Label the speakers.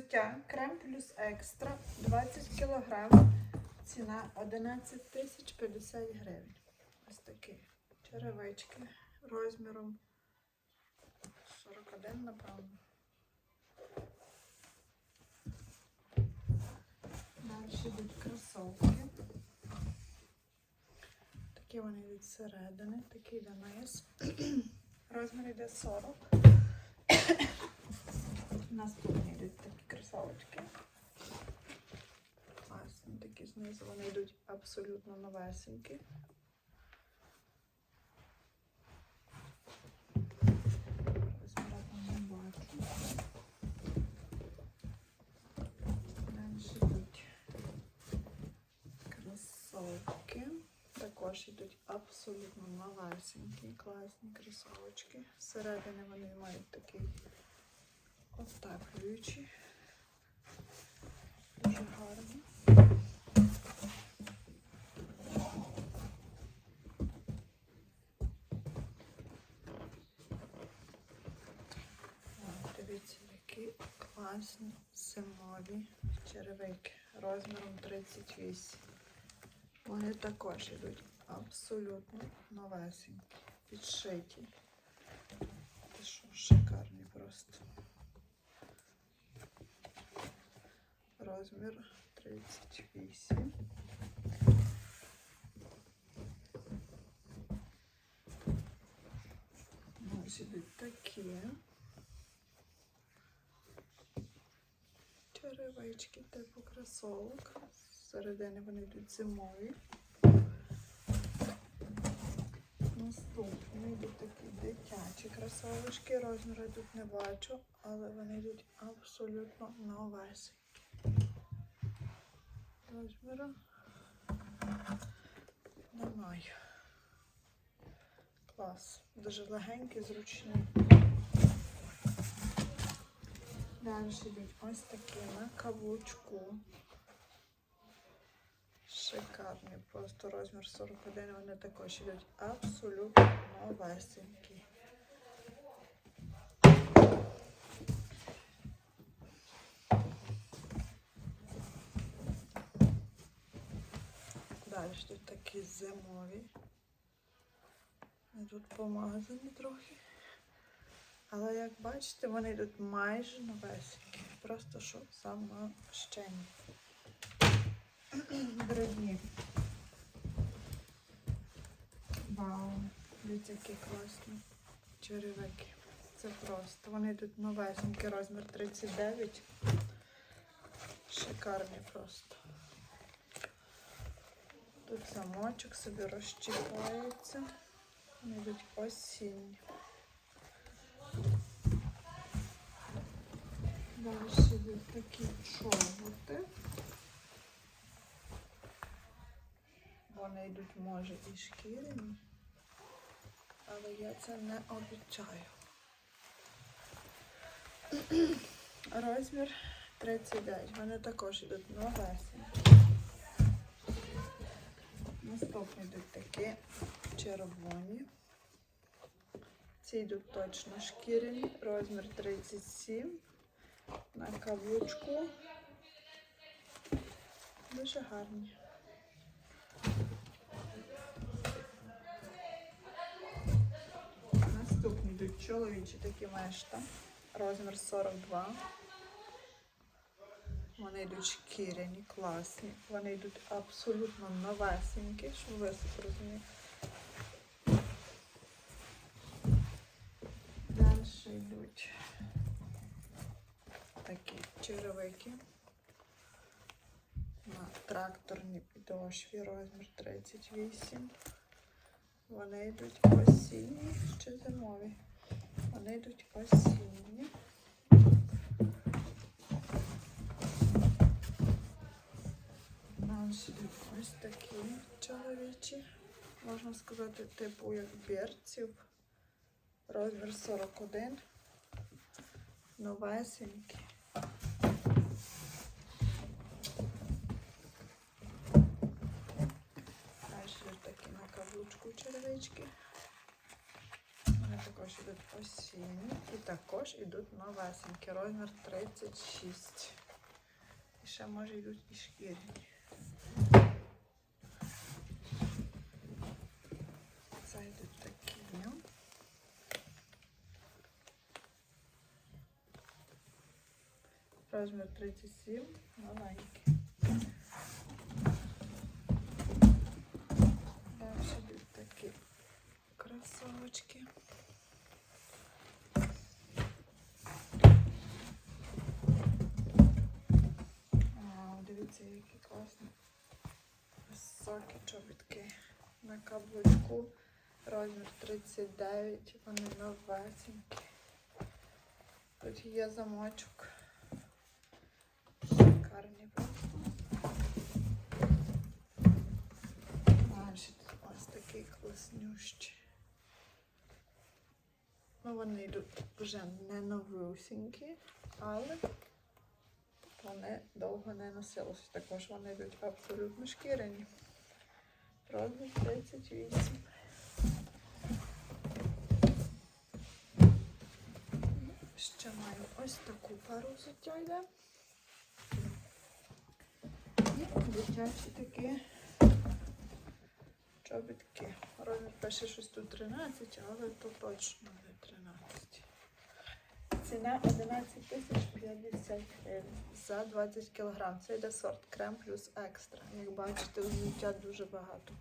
Speaker 1: Взуття крем плюс екстра 20 кг. Ціна 11 тисяч 50 гривень. Ось такі черевички розміром 41, напевно. Далі йдуть кросовки. Такі вони від середини, такий йде низ. Розмір йде 40. Наступні йдуть такі кросовочки. Класні, такі знизу вони йдуть абсолютно новесенькі. Також йдуть абсолютно новесенькі, класні кросовочки. Всередині вони мають такий отаплюючий. Дуже гарно. Дивіться, які класні зимові черевики розміром 38. Вони також йдуть абсолютно новесенькі, підшиті. Це що, шикарні просто. Розмір 38. Ось ідуть такі. Черевички типу кросовок. Зсередини вони йдуть зимові. Наступні йдуть такі дитячі кросовочки. Розміру тут не бачу, але вони йдуть абсолютно новесенькі. Розміру не маю. Клас. Дуже легенькі, зручні. Далі йдуть ось такі на каблучку. Шикарні, просто розмір 41, вони також йдуть абсолютно новесенькі. Тут такі зимові. Вони Тут помазані трохи. Але як бачите, вони йдуть майже новесенькі. Просто що замащені. Брудні. Вау, дивіться, які класні черевики. Це просто. Вони йдуть новесенькі, розмір 39. Шикарні просто. Тут замочок собі розчіпається. Вони йдуть осінні. Далі йдуть такі чоботи. Вони йдуть, може, і шкіряні, але я це не обіцяю. Розмір 39. Вони також йдуть новесенькі. Наступні йдуть такі червоні. Ці йдуть точно шкіряні, розмір 37 на каблучку. Дуже гарні. Наступні йдуть чоловічі такі мешта. Розмір 42. Вони йдуть шкіряні, класні. Вони йдуть абсолютно новесенькі, щоб ви собі розуміли. Далі йдуть такі черевики на тракторній підошві, розмір 38. Вони йдуть осінні чи зимові. Вони йдуть осінні. Ось такі чоловічі. Можна сказати, типу як берців. Розмір 41. Новесенькі. Далі черевички. Вони також йдуть осінні і також йдуть новесенькі, розмір 36. І ще може йдуть і шкіряні. Це йдуть такі. Розмір 37, маленький. Далі йдуть такі красавочки. Вау, дивіться, які класні. Високі чобітки на каблучку. Розмір 39, вони новесенькі. Тут є замочок. Шикарні. Далі тут ось такий класнющий. Ну, вони йдуть вже не новусінькі, але вони довго не носилися. Також вони йдуть абсолютно шкіряні. Розмір 38. Ще маю ось таку пару взуття йде. Дитячі такі чобітки. Розмір пише щось тут 13, але то точно не 13. Ціна 11 тисяч 50 гривень за 20 кг. Це йде сорт крем плюс екстра. Як бачите, взуття дуже багато.